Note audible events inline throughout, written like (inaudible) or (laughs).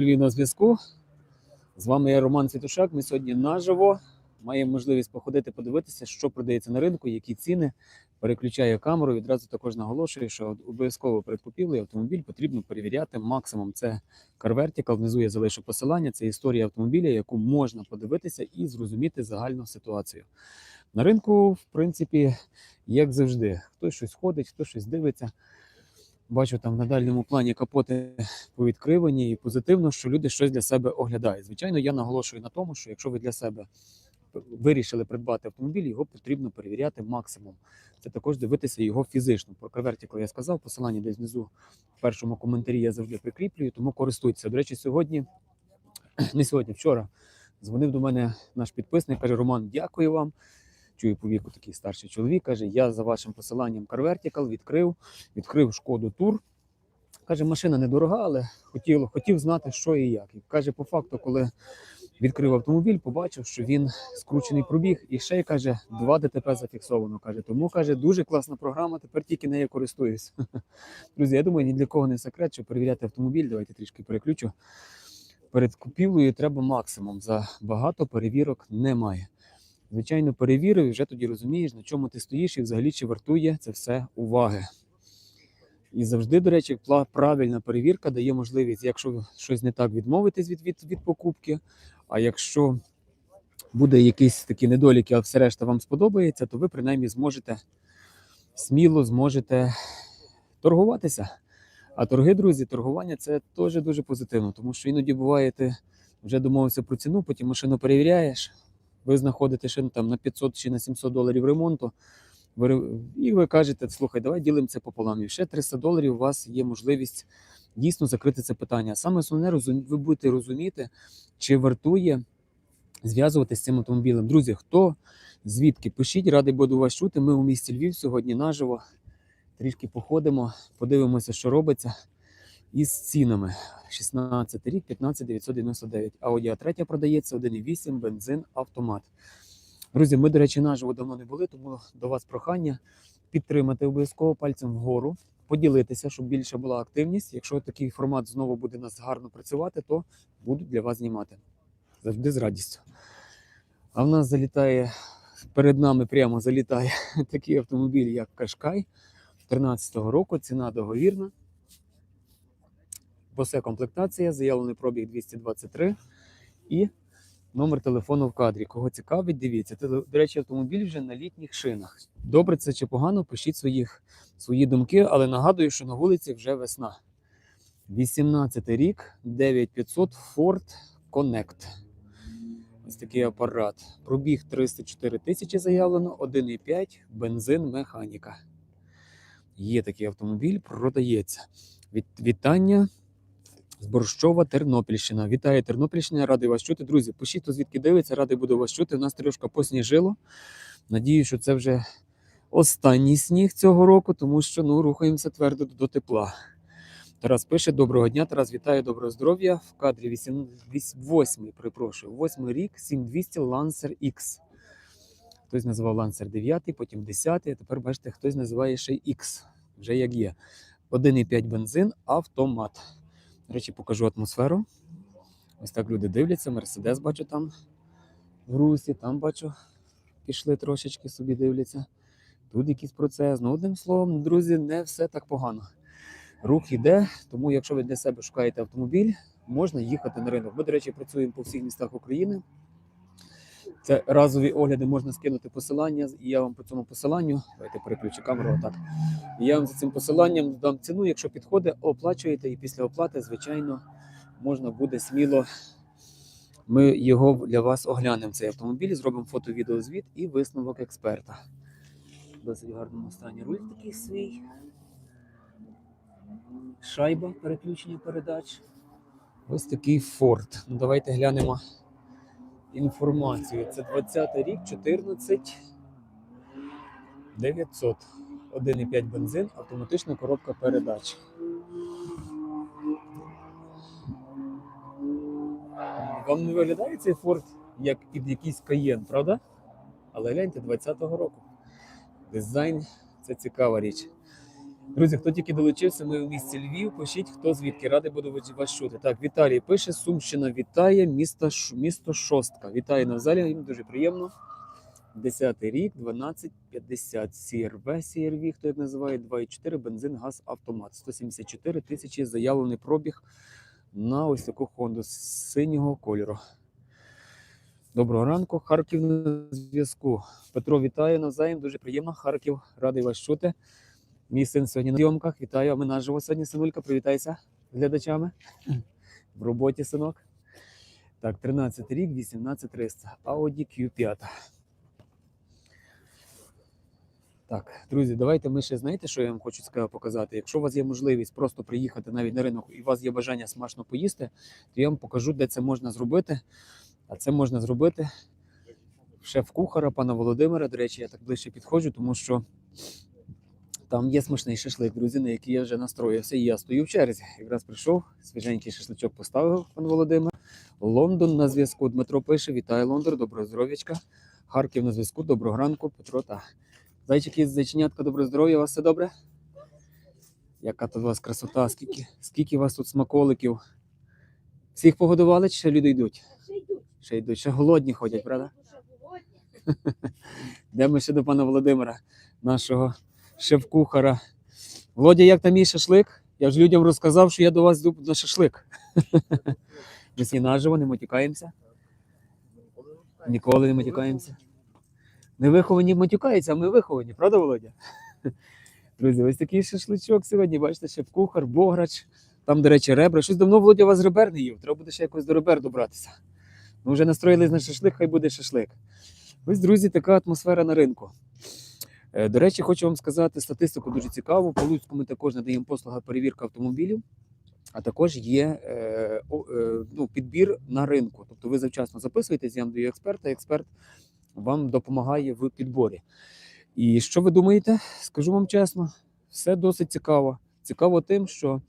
Львів на зв'язку. З вами я Роман Світушак. Ми сьогодні наживо маємо можливість походити, подивитися, що продається на ринку, які ціни. Переключаю камеру. Відразу також наголошую, що обов'язково перед купівлею автомобіль потрібно перевіряти максимум. Це Vertical, Внизу я залишу посилання. Це історія автомобіля, яку можна подивитися і зрозуміти загальну ситуацію. На ринку, в принципі, як завжди, хтось щось ходить, хтось щось дивиться. Бачу там на дальньому плані капоти (laughs) повідкривані і позитивно, що люди щось для себе оглядають. Звичайно, я наголошую на тому, що якщо ви для себе вирішили придбати автомобіль, його потрібно перевіряти максимум. Це також дивитися його фізично. Про Vertical я сказав, посилання десь внизу в першому коментарі я завжди прикріплюю, тому користуйтеся. До речі, сьогодні, (clears throat) не сьогодні, вчора дзвонив до мене наш підписник, каже: Роман, дякую вам. Чую по віку такий старший чоловік. Каже: Я за вашим посиланням Car Vertical відкрив, відкрив шкоду тур. Каже, машина недорога, але хотів, хотів знати, що і як. І каже, по факту, коли відкрив автомобіль, побачив, що він скручений пробіг, і ще й каже, два ДТП зафіксовано. Каже, тому каже, дуже класна програма. Тепер тільки нею користуюсь. (laughs) Друзі, я думаю, ні для кого не секрет, що перевіряти автомобіль. Давайте трішки переключу. Перед купівлею треба максимум. За багато перевірок немає. Звичайно, перевірив і вже тоді розумієш, на чому ти стоїш і взагалі чи вартує це все уваги. І завжди, до речі, правильна перевірка дає можливість, якщо щось не так, відмовитись від, від, від покупки. А якщо буде якісь такі недоліки, а все решта вам сподобається, то ви принаймні зможете сміло зможете торгуватися. А торги, друзі, торгування це теж дуже позитивно, тому що іноді буває, ти вже домовився про ціну, потім машину перевіряєш, ви знаходите шину там на 500 чи на 700 доларів ремонту. І ви кажете, слухай, давай ділимо це пополам. І ще 300 доларів у вас є можливість дійсно закрити це питання. Саме основне, ви будете розуміти, чи вартує зв'язуватися з цим автомобілем. Друзі, хто звідки? Пишіть, радий буду вас чути. Ми у місті Львів сьогодні наживо. Трішки походимо, подивимося, що робиться із цінами. 16 рік, 15 999. Audi A3 продається, 1,8, бензин, автомат. Друзі, ми, до речі, наживо давно не були, тому до вас прохання підтримати обов'язково пальцем вгору, поділитися, щоб більше була активність. Якщо такий формат знову буде нас гарно працювати, то буду для вас знімати. Завжди з радістю. А в нас залітає перед нами прямо залітає (laughs) такий автомобіль, як Кашкай 13-го року. Ціна договірна. Босе комплектація, заявлений пробіг 223 і номер телефону в кадрі. Кого цікавить, дивіться. До речі, автомобіль вже на літніх шинах. Добре це чи погано, пишіть своїх, свої думки, але нагадую, що на вулиці вже весна. 18 рік, 9500 Ford Connect. Ось такий апарат. Пробіг 304 тисячі заявлено, 1,5 бензин механіка. Є такий автомобіль, продається. Вітання з Борщова, Тернопільщина. Вітаю Тернопільщина, радий вас чути. Друзі, пишіть, хто звідки дивиться, радий буду вас чути. У нас трішки посніжило. Надію, що це вже останній сніг цього року, тому що ну, рухаємося твердо до тепла. Тарас пише: Доброго дня, Тарас, вітаю, доброго здоров'я. В кадрі 8, 8 перепрошую, 8 рік, 7200 Lancer X. Хтось називав Lancer 9, потім 10, а тепер бачите, хтось називає ще X. Вже як є. 1,5 бензин, автомат. До речі, покажу атмосферу. Ось так люди дивляться. Мерседес бачу там в русі, там бачу, пішли трошечки собі дивляться. Тут якийсь процес. Ну, одним словом, друзі, не все так погано. Рух іде, тому якщо ви для себе шукаєте автомобіль, можна їхати на ринок. Ми, до речі, працюємо по всіх містах України. Це разові огляди, можна скинути посилання, і я вам по цьому посиланню. Давайте переключу камеру отак. Я вам за цим посиланням дам ціну. Якщо підходить, оплачуєте, і після оплати, звичайно, можна буде сміло. Ми його для вас оглянемо цей автомобіль, зробимо фото-відеозвіт і висновок експерта. Досить гарному стані руль такий свій. Шайба переключення передач. Ось такий Ford. Ну, давайте глянемо інформацію. Це 20 рік, 14 900. 1,5 бензин, автоматична коробка передач. Вам не виглядає цей Ford як під якийсь каєн, правда? Але гляньте 20-го року. Дизайн це цікава річ. Друзі, хто тільки долучився, ми у місті Львів. Пишіть, хто звідки радий буду вас чути. Так, Віталій пише, Сумщина вітає, місто, місто Шостка. Вітає на залі, їм дуже приємно. 10 рік, 1250 CRV, CRV, хто як називає, 2,4, бензин, газ, автомат. 174 тисячі заявлений пробіг на ось таку Хонду синього кольору. Доброго ранку, Харків на зв'язку. Петро, вітаю навзаєм, дуже приємно. Харків, радий вас чути. Мій син сьогодні на зйомках. Вітаю. Наживо сьогодні, синулька. Привітайся глядачами. В роботі, синок. Так, 13 рік, 18300. Audi Q5. Так, друзі, давайте ми ще знаєте, що я вам хочу показати. Якщо у вас є можливість просто приїхати навіть на ринок і у вас є бажання смачно поїсти, то я вам покажу, де це можна зробити. А це можна зробити шеф-кухара пана Володимира. До речі, я так ближче підходжу, тому що там є смачний шашлик, друзі, на який я вже настроївся. І я стою в черзі. Якраз прийшов, свіженький шашличок поставив пан Володимир. Лондон на зв'язку. Дмитро пише: Вітаю Лондон, доброго здоров'ячка. Харків на зв'язку, доброго ранку, Петро та зайчики, зайченятка, доброго здоров'я, у вас все добре? Яка тут у вас красота, скільки, скільки у вас тут смаколиків? Всіх погодували, чи ще люди йдуть? Ще йдуть. Ще йдуть, ще голодні ходять, правда? Ще голодні. (laughs) Де ще до пана Володимира, нашого шеф-кухара. Володя, як там мій шашлик? Я ж людям розказав, що я до вас йду на шашлик. (laughs) Ми всі наживо, не матюкаємося. Ніколи не матюкаємося. Не виховані матюкаються, а ми виховані, правда, Володя? (laughs) Друзі, ось такий шашличок сьогодні. Бачите, шеф-кухар, бограч. Там, до речі, ребра. Щось давно Володя у вас ребер не їв. Треба буде ще якось до ребер добратися. Ми вже настроїлись на шашлик, хай буде шашлик. Ось, друзі, така атмосфера на ринку. Е, До речі, хочу вам сказати статистику дуже цікаву. По Луцьку ми також надаємо послуга перевірка автомобілів, а також є е, е, ну, підбір на ринку. Тобто ви завчасно записуєтесь, я вам даю експерта, експерт вам допомагає в підборі. І що ви думаєте? Скажу вам чесно, все досить цікаво. Цікаво тим, що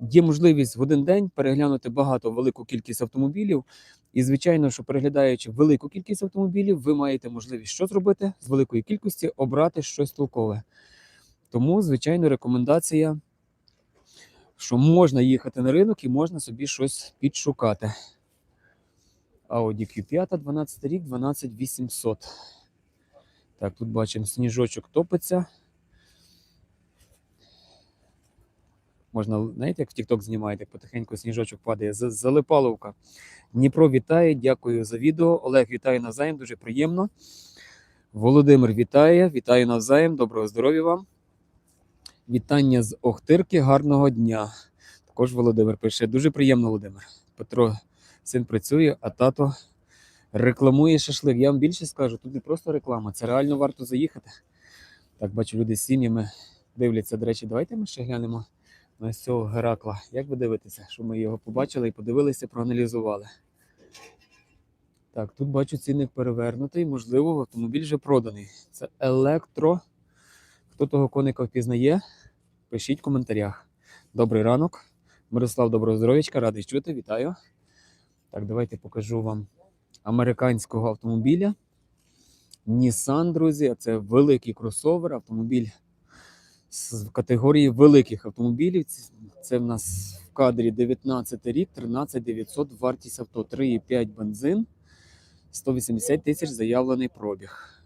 є можливість в один день переглянути багато велику кількість автомобілів. І, звичайно, що переглядаючи велику кількість автомобілів, ви маєте можливість що зробити з великої кількості обрати щось толкове. Тому, звичайно, рекомендація, що можна їхати на ринок і можна собі щось підшукати. Audi Q5, 12 рік, 12800. Так, тут бачимо, сніжочок топиться. Можна, знаєте, як в TikTok знімаєте, потихеньку сніжочок падає. Залипаловка. Дніпро вітає, дякую за відео. Олег вітає навзаєм, дуже приємно. Володимир вітає, вітаю навзаєм, доброго здоров'я вам. Вітання з Охтирки, гарного дня. Також Володимир пише: дуже приємно, Володимир. Петро, син працює, а тато рекламує шашлик. Я вам більше скажу, тут не просто реклама, це реально варто заїхати. Так, бачу, люди з сім'ями дивляться. До речі, давайте ми ще глянемо на цього Геракла. Як ви дивитеся, що ми його побачили і подивилися, проаналізували? Так, тут бачу цінник перевернутий, можливо, автомобіль вже проданий. Це електро. Хто того коника впізнає? Пишіть в коментарях. Добрий ранок. Мирослав, доброго здоров'ячка, радий чути, вітаю. Так, давайте покажу вам американського автомобіля. Nissan, друзі, це великий кросовер, автомобіль з категорії великих автомобілів. Це в нас в кадрі 19 рік, 13900 вартість авто, 3,5 бензин, 180 тисяч заявлений пробіг.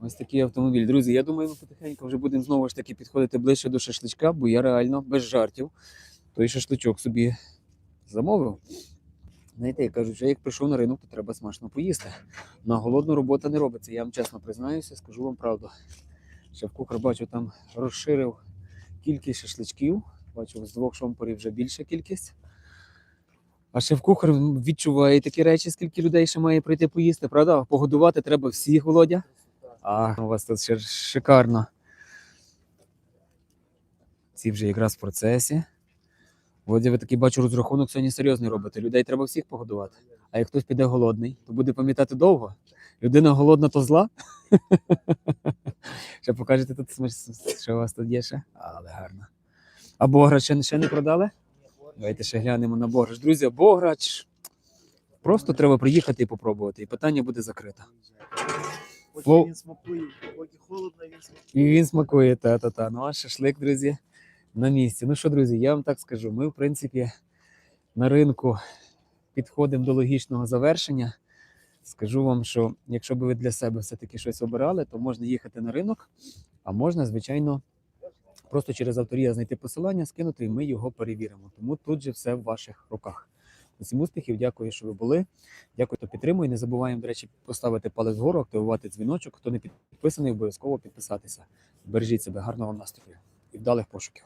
Ось такий автомобіль. Друзі, я думаю, ми потихеньку вже будемо знову ж таки підходити ближче до шашличка, бо я реально без жартів той шашличок собі замовив. Знаєте, я кажу, що як прийшов на ринок, то треба смачно поїсти. На голодну робота не робиться. Я вам чесно признаюся, скажу вам правду. Шеф-кухар, бачу, там розширив кількість шашличків. Бачу, з двох шомполів вже більша кількість. А шеф-кухар відчуває такі речі, скільки людей ще має прийти поїсти, правда? Погодувати треба всіх, Володя. А, у вас тут ще шикарно. Ці вже якраз в процесі. Володя, ви такий бачу розрахунок сьогодні серйозний робите. Людей треба всіх погодувати. А як хтось піде голодний, то буде пам'ятати довго. Людина голодна, то зла. Ще покажете тут, що у вас тут є ще? Але гарно. А бограч ще, не продали? Давайте ще глянемо на бограч. Друзі, бограч. Просто треба приїхати і попробувати, і питання буде закрите. Поки він смакує, поки холодно, він смакує. І він смакує, та-та-та. Ну а шашлик, друзі, на місці. Ну що, друзі, я вам так скажу. Ми, в принципі, на ринку підходимо до логічного завершення. Скажу вам, що якщо б ви для себе все-таки щось обирали, то можна їхати на ринок, а можна, звичайно, просто через авторія знайти посилання, скинути, і ми його перевіримо. Тому тут же все в ваших руках. Усім успіхів, дякую, що ви були. Дякую, хто підтримує. Не забуваємо, до речі, поставити палець вгору, активувати дзвіночок. Хто не підписаний, обов'язково підписатися. Бережіть себе, гарного вам настрою і вдалих пошуків.